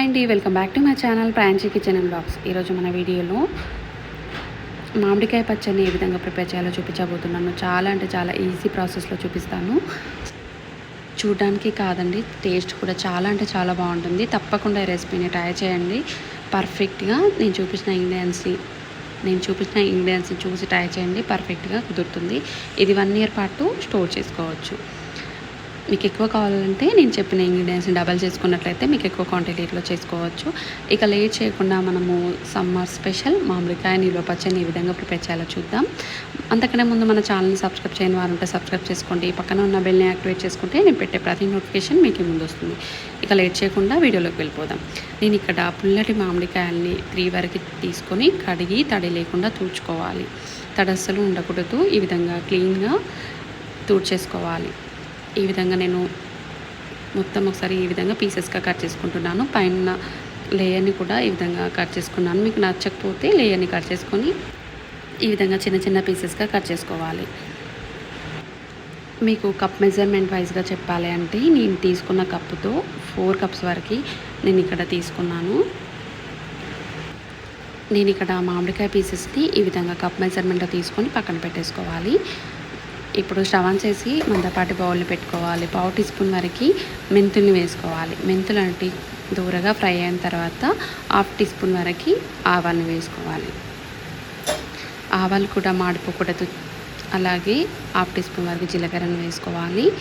Hi అండి welcome back to my channel Pranchi kitchen and box ఈరోజు మన వీడియోలో మామిడికాయ పచ్చడిని ఏ విధంగా ప్రిపేర్ చేయాలో చూపించబోతున్నాను. చాలా అంటే చాలా ఈజీ ప్రాసెస్లో చూపిస్తాను. చూడడానికి కాదండి టేస్ట్ కూడా చాలా అంటే చాలా బాగుంటుంది. తప్పకుండా ఈ రెసిపీని ట్రై చేయండి. పర్ఫెక్ట్గా నేను చూపించిన ఇంగ్రీడియంట్స్ని నేను చూపించిన ఇంగ్రీడియంట్స్ని చూసి ట్రై చేయండి. పర్ఫెక్ట్గా కుదురుతుంది. ఇది వన్ ఇయర్ పాటు స్టోర్ చేసుకోవచ్చు. మీకు ఎక్కువ కావాలంటే నేను చెప్పిన ఇంగ్రీడియంట్స్ని డబల్ చేసుకున్నట్లయితే మీకు ఎక్కువ క్వాంటిటీలో చేసుకోవచ్చు. ఇక లేట్ చేయకుండా మనము సమ్మర్ స్పెషల్ మామిడికాయ నిల్వ పచ్చని ఈ విధంగా ప్రిపేర్ చేయాలో చూద్దాం. అంతకంటే ముందు మన ఛానల్ని సబ్స్క్రైబ్ చేయని వారు ఉంటే సబ్స్క్రైబ్ చేసుకోండి. పక్కన ఉన్న బెల్ని యాక్టివేట్ చేసుకుంటే నేను పెట్టే ప్రతి నోటిఫికేషన్ మీకు ముందు వస్తుంది. ఇక లేట్ చేయకుండా వీడియోలోకి వెళ్ళిపోదాం. నేను ఇక్కడ పుల్లటి మామిడికాయల్ని త్రీ వరకు తీసుకొని కడిగి తడి లేకుండా తూడ్చుకోవాలి. తడి అస్సలు ఉండకూడదు. ఈ విధంగా క్లీన్గా తూడ్చేసుకోవాలి. ఈ విధంగా నేను మొత్తం ఒకసారి ఈ విధంగా పీసెస్గా కట్ చేసుకుంటున్నాను. పైన లేయర్ని కూడా ఈ విధంగా కట్ చేసుకున్నాను. మీకు నచ్చకపోతే లేయర్ని కట్ చేసుకొని ఈ విధంగా చిన్న చిన్న పీసెస్గా కట్ చేసుకోవాలి. మీకు కప్ మెజర్మెంట్ వైజ్గా చెప్పాలి అంటే నేను తీసుకున్న కప్పుతో ఫోర్ కప్స్ వరకు నేను ఇక్కడ తీసుకున్నాను. నేను ఇక్కడ మామిడికాయ పీసెస్ని ఈ విధంగా కప్ మెజర్మెంట్లో తీసుకొని పక్కన పెట్టేసుకోవాలి. ఇప్పుడు స్టవ్ ఆన్ చేసి మందపాటి బౌల్ని పెట్టుకోవాలి. పావు టీ స్పూన్ వరకు మెంతుల్ని వేసుకోవాలి. మెంతులు అంటే దూరగా ఫ్రై అయిన తర్వాత హాఫ్ టీ స్పూన్ వరకు ఆవాల్ని వేసుకోవాలి. ఆవాలు కూడా మాడిపోకూడదు. అలాగే హాఫ్ టీ స్పూన్ వరకు జీలకర్రను వేసుకోవాలి.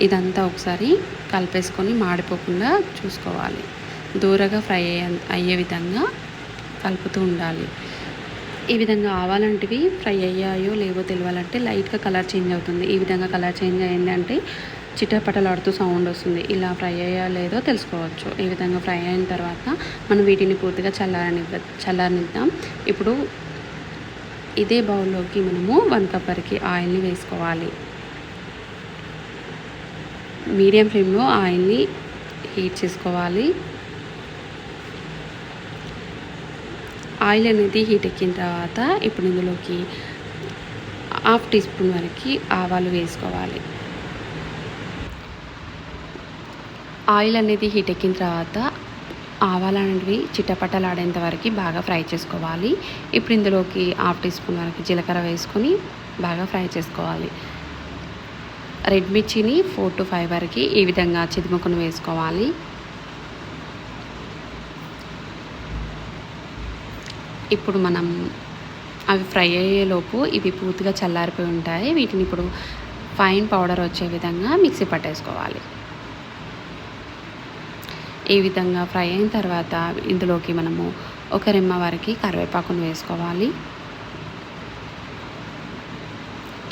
ఇదంతా ఒకసారి కలిపేసుకొని మాడిపోకుండా చూసుకోవాలి. దూరగా ఫ్రై అయ్యే అయ్యే విధంగా కలుపుతూ ఉండాలి. ఈ విధంగా ఆవాలంటివి ఫ్రై అయ్యాయో లేవో తెలియాలంటే లైట్గా కలర్ చేంజ్ అవుతుంది. ఈ విధంగా కలర్ చేంజ్ అయిందంటే చిట్టపటలాడుతూ సౌండ్ వస్తుంది. ఇలా ఫ్రై అయ్యా లేదో తెలుసుకోవచ్చు. ఈ విధంగా ఫ్రై అయిన తర్వాత మనం వీటిని పూర్తిగా చల్లారని చల్లారనిద్దాం. ఇప్పుడు ఇదే బౌల్లోకి మనము వన్ కప్ వరకు ఆయిల్ని వేసుకోవాలి. మీడియం ఫ్లేమ్లో ఆయిల్ని హీట్ చేసుకోవాలి. ఆయిల్ అనేది హీట్ ఎక్కిన తర్వాత ఇప్పుడు ఇందులోకి హాఫ్ టీ స్పూన్ వరకు ఆవాలు వేసుకోవాలి. ఆయిల్ అనేది హీట్ ఎక్కిన తర్వాత ఆవాలు అనేవి చిట్టపట్టలాడేంత వరకు బాగా ఫ్రై చేసుకోవాలి. ఇప్పుడు ఇందులోకి హాఫ్ టీ స్పూన్ వరకు జీలకర్ర వేసుకొని బాగా ఫ్రై చేసుకోవాలి. రెడ్ మిర్చిని ఫోర్ టు ఫైవ్ వరకు ఈ విధంగా చిదుముకుని వేసుకోవాలి. ఇప్పుడు మనం అవి ఫ్రై అయ్యేలోపు ఇవి పూర్తిగా చల్లారిపోయి ఉంటాయి. వీటిని ఇప్పుడు ఫైన్ పౌడర్ వచ్చే విధంగా మిక్సీ పట్టేసుకోవాలి. ఈ విధంగా ఫ్రై అయిన తర్వాత ఇందులోకి మనము ఒక రెమ్మ వరకు కరివేపాకును వేసుకోవాలి.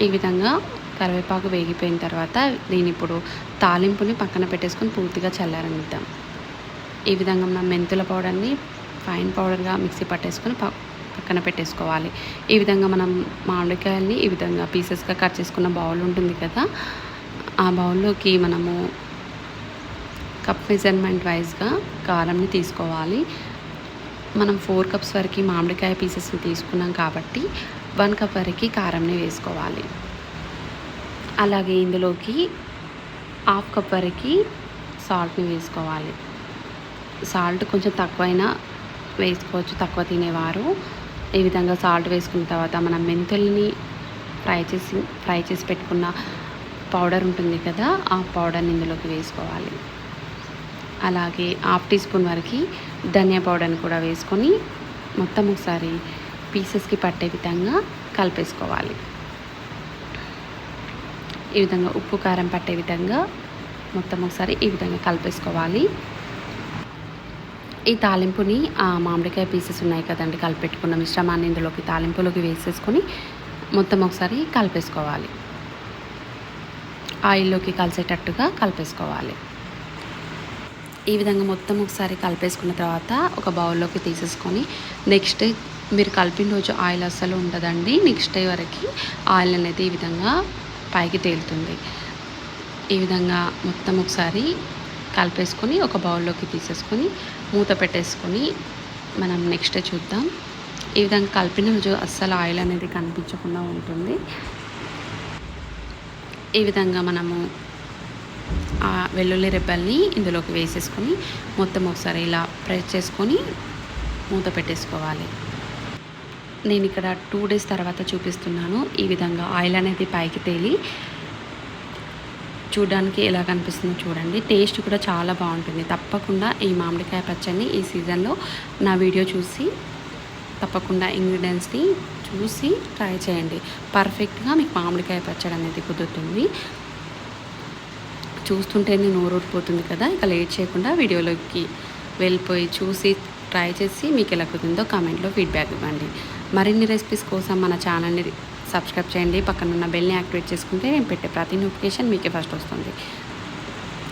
ఈ విధంగా కరివేపాకు వేగిపోయిన తర్వాత దీని ఇప్పుడు తాలింపుని పక్కన పెట్టేసుకొని పూర్తిగా చల్లారనిద్దాం. ఈ విధంగా మనం మెంతుల పౌడర్ని ఫైన్ పౌడర్గా మిక్సీ పట్టేసుకొని పక్కన పెట్టేసుకోవాలి. ఈ విధంగా మనం మామిడికాయల్ని ఈ విధంగా పీసెస్గా కట్ చేసుకున్న బౌల్ ఉంటుంది కదా ఆ బౌల్లోకి మనము కప్ మెజర్మెంట్ వైజ్గా కారంని తీసుకోవాలి. మనం ఫోర్ కప్స్ వరకు మామిడికాయ పీసెస్ని తీసుకున్నాం కాబట్టి వన్ కప్ వరకు కారంని వేసుకోవాలి. అలాగే ఇందులోకి హాఫ్ కప్ వరకు సాల్ట్ని వేసుకోవాలి. సాల్ట్ కొంచెం తక్కువైనా వేసుకోవచ్చు తక్కువ తినేవారు. ఈ విధంగా సాల్ట్ వేసుకున్న తర్వాత మనం మెంతుల్ని ఫ్రై చేసి ఫ్రై చేసి పెట్టుకున్న పౌడర్ ఉంటుంది కదా ఆ పౌడర్ని ఇందులోకి వేసుకోవాలి. అలాగే హాఫ్ టీ స్పూన్ వరకు ధనియా పౌడర్ని కూడా వేసుకొని మొత్తం ఒకసారి పీసెస్కి పట్టే విధంగా కలిపేసుకోవాలి. ఈ విధంగా ఉప్పు కారం పట్టే విధంగా మొత్తం ఒకసారి ఈ విధంగా కలిపేసుకోవాలి. ఈ తాలింపుని మామిడికాయ పీసెస్ ఉన్నాయి కదండి కలిపెట్టుకున్న. మిశ్రమాన్ని ఇందులోకి తాలింపులోకి వేసేసుకొని మొత్తం ఒకసారి కలిపేసుకోవాలి. ఆయిల్లోకి కలిసేటట్టుగా కలిపేసుకోవాలి. ఈ విధంగా మొత్తం ఒకసారి కలిపేసుకున్న తర్వాత ఒక బౌల్లోకి తీసేసుకొని నెక్స్ట్ డే మీరు కలిపిన రోజు ఆయిల్ అస్సలు ఉండదండి. నెక్స్ట్ డే వరకు ఆయిల్ అనేది ఈ విధంగా పైకి తేలుతుంది. ఈ విధంగా మొత్తం ఒకసారి కలిపేసుకొని ఒక బౌల్లోకి తీసేసుకొని మూత పెట్టేసుకొని మనం నెక్స్ట్ చూద్దాం. ఈ విధంగా కలిపిన రోజు అస్సలు ఆయిల్ అనేది కనిపించకుండా ఉంటుంది. ఈ విధంగా మనము ఆ వెల్లుల్లి రెబ్బల్ని ఇందులోకి వేసేసుకొని మొత్తం ఒకసారి ఇలా ప్రెస్ చేసుకొని మూత పెట్టేసుకోవాలి. నేను ఇక్కడ టూ డేస్ తర్వాత చూపిస్తున్నాను. ఈ విధంగా ఆయిల్ అనేది పైకి తేలి చూడడానికి ఎలా కనిపిస్తుందో చూడండి. టేస్ట్ కూడా చాలా బాగుంటుంది. తప్పకుండా ఈ మామిడికాయ పచ్చడిని ఈ సీజన్లో నా వీడియో చూసి తప్పకుండా ఇంగ్రీడియంట్స్ని చూసి ట్రై చేయండి. పర్ఫెక్ట్గా మీకు మామిడికాయ పచ్చడి అనేది కుదురుతుంది. చూస్తుంటేనే నోరూరిపోతుంది కదా. ఇక లేట్ చేయకుండా వీడియోలోకి వెళ్ళిపోయి చూసి ట్రై చేసి మీకు ఎలా కుదిరిందో కామెంట్లో ఫీడ్బ్యాక్ ఇవ్వండి. మరిన్ని రెసిపీస్ కోసం మన ఛానల్ని సబ్స్క్రైబ్ చేయండి. పక్కన ఉన్న బెల్ని యాక్టివేట్ చేసుకుంటే నేను పెట్టే ప్రతి నోటిఫికేషన్ మీకే ఫస్ట్ వస్తుంది.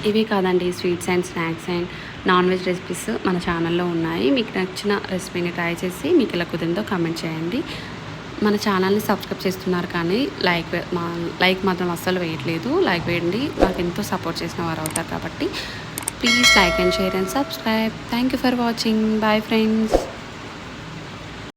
ఇవే కాదండి sweets and snacks and non veg recipes మన ఛానల్లో ఉన్నాయి. మీకు నచ్చిన రెసిపీని ట్రై చేసి మీకు ఎలా కుదిరిందో కామెంట్ చేయండి. మన ఛానల్ని సబ్స్క్రైబ్ చేస్తున్నారు కానీ లైక్ మా లైక్ మాత్రం అస్సలు వేయట్లేదు. లైక్ వేయండి. నాకు ఎంతో సపోర్ట్ చేసిన వారు అవుతారు కాబట్టి please like and share and subscribe thank you for watching bye friends